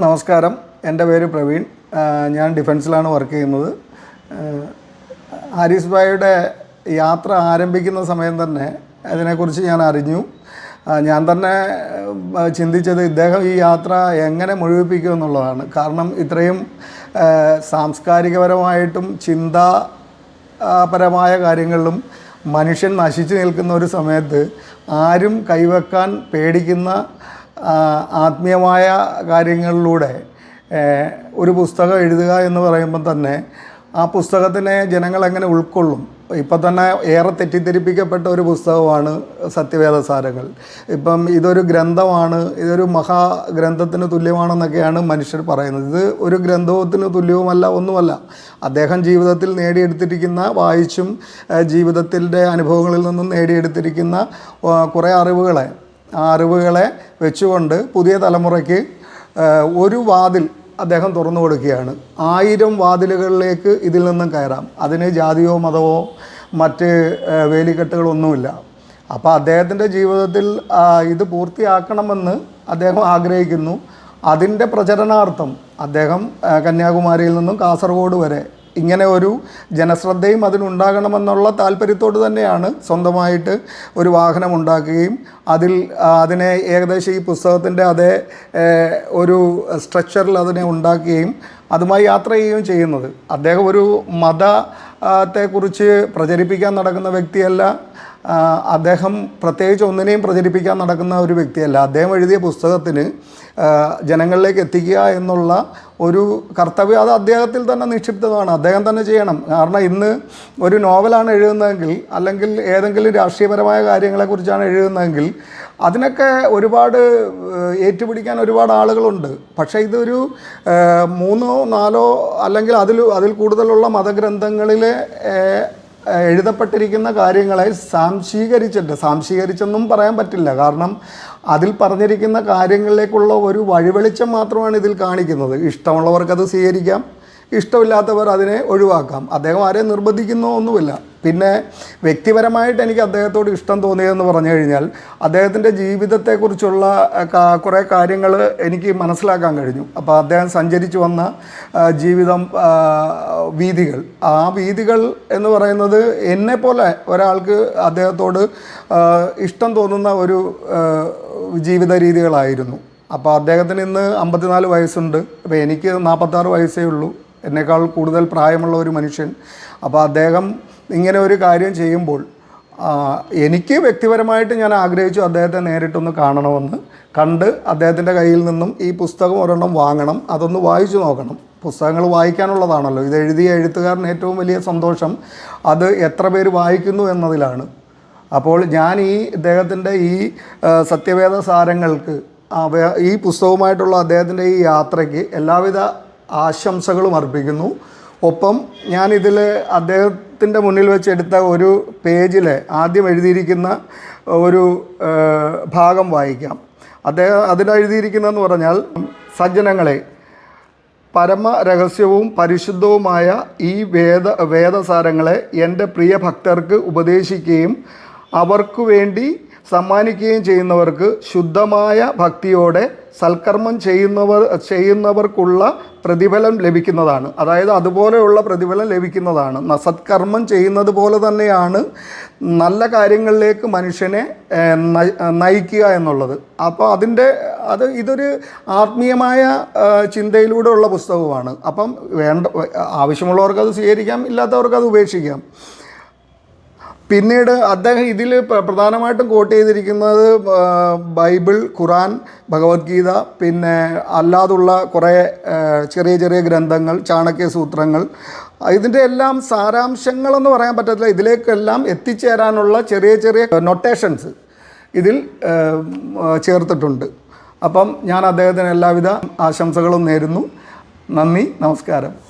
നമസ്കാരം. എന്റെ പേര് പ്രവീൺ. ഞാൻ ഡിഫൻസിലാണ് വർക്ക് ചെയ്യുന്നത്. ഹാരിസ് ഭായിയുടെ യാത്ര ആരംഭിക്കുന്ന സമയം തന്നെ അതിനെക്കുറിച്ച് ഞാൻ അറിഞ്ഞു. ഞാൻ തന്നെ ചിന്തിച്ചത് ഇദ്ദേഹം ഈ യാത്ര എങ്ങനെ മുഴുവിപ്പിക്കും എന്നുള്ളതാണ്. കാരണം ഇത്രയും സാംസ്കാരികപരമായിട്ടും ചിന്താപരമായ കാര്യങ്ങളിലും മനുഷ്യൻ നശിച്ചു നിൽക്കുന്ന ഒരു സമയത്ത് ആരും കൈവെക്കാൻ പേടിക്കുന്ന ആത്മീയമായ കാര്യങ്ങളിലൂടെ ഒരു പുസ്തകം എഴുതുക എന്ന് പറയുമ്പം തന്നെ ആ പുസ്തകത്തിനെ ജനങ്ങൾ എങ്ങനെ ഉൾക്കൊള്ളും? ഇപ്പം തന്നെ ഏറെ തെറ്റിദ്ധരിപ്പിക്കപ്പെട്ട ഒരു പുസ്തകമാണ് സത്യവേദസാരങ്ങൾ. ഇപ്പം ഇതൊരു ഗ്രന്ഥമാണ് ഇതൊരു മഹാഗ്രന്ഥത്തിന് തുല്യമാണെന്നൊക്കെയാണ് മനുഷ്യർ പറയുന്നത്. ഇത് ഒരു ഗ്രന്ഥത്തിന് തുല്യവുമല്ല ഒന്നുമല്ല. അദ്ദേഹം ജീവിതത്തിൽ നേടിയെടുത്തിരിക്കുന്ന വായിച്ചും ജീവിതത്തിന്റെ അനുഭവങ്ങളിൽ നിന്നും നേടിയെടുത്തിരിക്കുന്ന കുറേ അറിവുകളെ അറിവുകളെ വെച്ചുകൊണ്ട് പുതിയ തലമുറയ്ക്ക് ഒരു വാതിൽ അദ്ദേഹം തുറന്നു കൊടുക്കുകയാണ്. ആയിരം വാതിലുകളിലേക്ക് ഇതിൽ നിന്നും കയറാം. അതിന് ജാതിയോ മതമോ മറ്റ് വേലിക്കെട്ടുകളൊന്നുമില്ല. അപ്പോൾ അദ്ദേഹത്തിന്റെ ജീവിതത്തിൽ ഇത് പൂർത്തിയാക്കണമെന്ന് അദ്ദേഹം ആഗ്രഹിക്കുന്നു. അതിന്റെ പ്രചരണാർത്ഥം അദ്ദേഹം കന്യാകുമാരിയിൽ നിന്നും കാസർഗോഡ് വരെ ഇങ്ങനെ ഒരു ജനശ്രദ്ധയും അതിനുണ്ടാകണമെന്നുള്ള താല്പര്യത്തോട് തന്നെയാണ് സ്വന്തമായിട്ട് ഒരു വാഹനം ഉണ്ടാക്കുകയും അതിൽ അതിനെ ഏകദേശം ഈ പുസ്തകത്തിന്റെ അതേ ഒരു സ്ട്രക്ചറിൽ അതിനെ ഉണ്ടാക്കുകയും അതുമായി യാത്ര ചെയ്യുകയും ചെയ്യുന്നത്. അദ്ദേഹം ഒരു മതത്തെക്കുറിച്ച് പ്രചരിപ്പിക്കാൻ നടക്കുന്ന വ്യക്തിയല്ല. അദ്ദേഹം പ്രത്യേകിച്ച് ഒന്നിനെയും പ്രചരിപ്പിക്കാൻ നടക്കുന്ന ഒരു വ്യക്തിയല്ല. അദ്ദേഹം എഴുതിയ പുസ്തകത്തിന് ജനങ്ങളിലേക്ക് എത്തിക്കുക എന്നുള്ള ഒരു കർത്തവ്യം അത് അദ്ദേഹത്തിൽ തന്നെ നിക്ഷിപ്തമാണ്. അദ്ദേഹം തന്നെ ചെയ്യണം. കാരണം ഇന്ന് ഒരു നോവലാണ് എഴുതുന്നതെങ്കിൽ അല്ലെങ്കിൽ ഏതെങ്കിലും രാഷ്ട്രീയപരമായ കാര്യങ്ങളെക്കുറിച്ചാണ് എഴുതുന്നതെങ്കിൽ അതിനൊക്കെ ഒരുപാട് ഏറ്റുപിടിക്കാൻ ഒരുപാട് ആളുകളുണ്ട്. പക്ഷേ ഇതൊരു മൂന്നോ നാലോ അല്ലെങ്കിൽ അതിൽ അതിൽ കൂടുതലുള്ള മതഗ്രന്ഥങ്ങളിലെ എഴുതപ്പെട്ടിരിക്കുന്ന കാര്യങ്ങളെ സാംശീകരിച്ചിട്ട് സാംശീകരിച്ചെന്നും പറയാൻ പറ്റില്ല. കാരണം അതിൽ പറഞ്ഞിരിക്കുന്ന കാര്യങ്ങളിലേക്കുള്ള ഒരു വഴിവെളിച്ചം മാത്രമാണ് ഇതിൽ കാണിക്കുന്നത്. ഇഷ്ടമുള്ളവർക്കത് സ്വീകരിക്കാം. ഇഷ്ടമില്ലാത്തവർ അതിനെ ഒഴിവാക്കാം. അദ്ദേഹം ആരെ നിർബന്ധിക്കുന്നോ ഒന്നുമില്ല. പിന്നെ വ്യക്തിപരമായിട്ട് എനിക്ക് അദ്ദേഹത്തോട് ഇഷ്ടം തോന്നിയതെന്ന് പറഞ്ഞു കഴിഞ്ഞാൽ അദ്ദേഹത്തിന്റെ ജീവിതത്തെക്കുറിച്ചുള്ള കുറേ കാര്യങ്ങൾ എനിക്ക് മനസ്സിലാക്കാൻ കഴിഞ്ഞു. അപ്പോൾ അദ്ദേഹം സഞ്ചരിച്ചു വന്ന ജീവിതം വീതികൾ. ആ വീതികൾ എന്ന് പറയുന്നത് എന്നെപ്പോലെ ഒരാൾക്ക് അദ്ദേഹത്തോട് ഇഷ്ടം തോന്നുന്ന ഒരു ജീവിത രീതികളായിരുന്നു. അപ്പോൾ അദ്ദേഹത്തിന് ഇന്ന് അമ്പത്തിനാല് വയസ്സുണ്ട്. അപ്പോൾ എനിക്ക് നാൽപ്പത്താറ് വയസ്സേ ഉള്ളൂ. എന്നേക്കാൾ കൂടുതൽ പ്രായമുള്ള ഒരു മനുഷ്യൻ. അപ്പോൾ അദ്ദേഹം ഇങ്ങനെ ഒരു കാര്യം ചെയ്യുമ്പോൾ എനിക്ക് വ്യക്തിപരമായിട്ട് ഞാൻ ആഗ്രഹിച്ചു അദ്ദേഹത്തെ നേരിട്ടൊന്ന് കാണണമെന്ന്. കണ്ട് അദ്ദേഹത്തിന്റെ കയ്യിൽ നിന്നും ഈ പുസ്തകം ഒരെണ്ണം വാങ്ങണം അതൊന്ന് വായിച്ചു നോക്കണം. പുസ്തകങ്ങൾ വായിക്കാനുള്ളതാണല്ലോ. ഇത് എഴുതിയ എഴുത്തുകാരന് ഏറ്റവും വലിയ സന്തോഷം. അത് എത്ര പേര് വായിക്കുന്നു എന്നതിലാണ്. അപ്പോൾ ഞാൻ ഈ ഇദ്ദേഹത്തിന്റെ ഈ സത്യവേദ സാരങ്ങൾക്ക് ഈ പുസ്തകവുമായിട്ടുള്ള അദ്ദേഹത്തിന്റെ ഈ യാത്രയ്ക്ക് എല്ലാവിധ ആശംസകളും അർപ്പിക്കുന്നു. ഒപ്പം ഞാനിതിൽ അദ്ദേഹത്തിന്റെ മുന്നിൽ വെച്ചെടുത്ത ഒരു പേജിൽ ആദ്യം എഴുതിയിരിക്കുന്ന ഒരു ഭാഗം വായിക്കാം. അദ്ദേഹം അതിലെഴുതിയിരിക്കുന്നതെന്ന് പറഞ്ഞാൽ സജ്ജനങ്ങളെ പരമ രഹസ്യവും പരിശുദ്ധവുമായ ഈ വേദ വേദസാരങ്ങളെ എന്റെ പ്രിയ ഭക്തർക്ക് ഉപദേശിക്കുകയും അവർക്കു വേണ്ടി സമ്മാനിക്കുകയും ചെയ്യുന്നവർക്ക് ശുദ്ധമായ ഭക്തിയോടെ സൽക്കർമ്മം ചെയ്യുന്നവർ ചെയ്യുന്നവർക്കുള്ള പ്രതിഫലം ലഭിക്കുന്നതാണ്. അതായത് അതുപോലെയുള്ള പ്രതിഫലം ലഭിക്കുന്നതാണ്. നസത്കർമ്മം സത്കർമ്മം ചെയ്യുന്നത് പോലെ തന്നെയാണ് നല്ല കാര്യങ്ങളിലേക്ക് മനുഷ്യനെ നയിക്കുക എന്നുള്ളത്. അപ്പോൾ അതിന്റെ അത് ഇതൊരു ആത്മീയമായ ചിന്തയിലൂടെയുള്ള ചിന്തയിലൂടെ പുസ്തകമാണ് അപ്പം വേണ്ട ആവശ്യമുള്ളവർക്ക് അത് സ്വീകരിക്കാം ഇല്ലാത്തവർക്ക് അത് ഉപേക്ഷിക്കാം. പിന്നീട് അദ്ദേഹം ഇതിൽ പ്രധാനമായിട്ടും കോട്ട് ചെയ്തിരിക്കുന്നത് ബൈബിൾ ഖുറാൻ ഭഗവത്ഗീത പിന്നെ അല്ലാതുള്ള കുറേ ചെറിയ ചെറിയ ഗ്രന്ഥങ്ങൾ ചാണക്യ സൂത്രങ്ങൾ. ഇതിന്റെ എല്ലാം സാരാംശങ്ങളെന്ന് പറയാൻ പറ്റത്തില്ല. ഇതിലേക്കെല്ലാം എത്തിച്ചേരാനുള്ള ചെറിയ ചെറിയ നൊട്ടേഷൻസ് ഇതിൽ ചേർത്തിട്ടുണ്ട്. അപ്പം ഞാൻ അദ്ദേഹത്തിന് എല്ലാവിധ ആശംസകളും നേരുന്നു. നന്ദി നമസ്കാരം.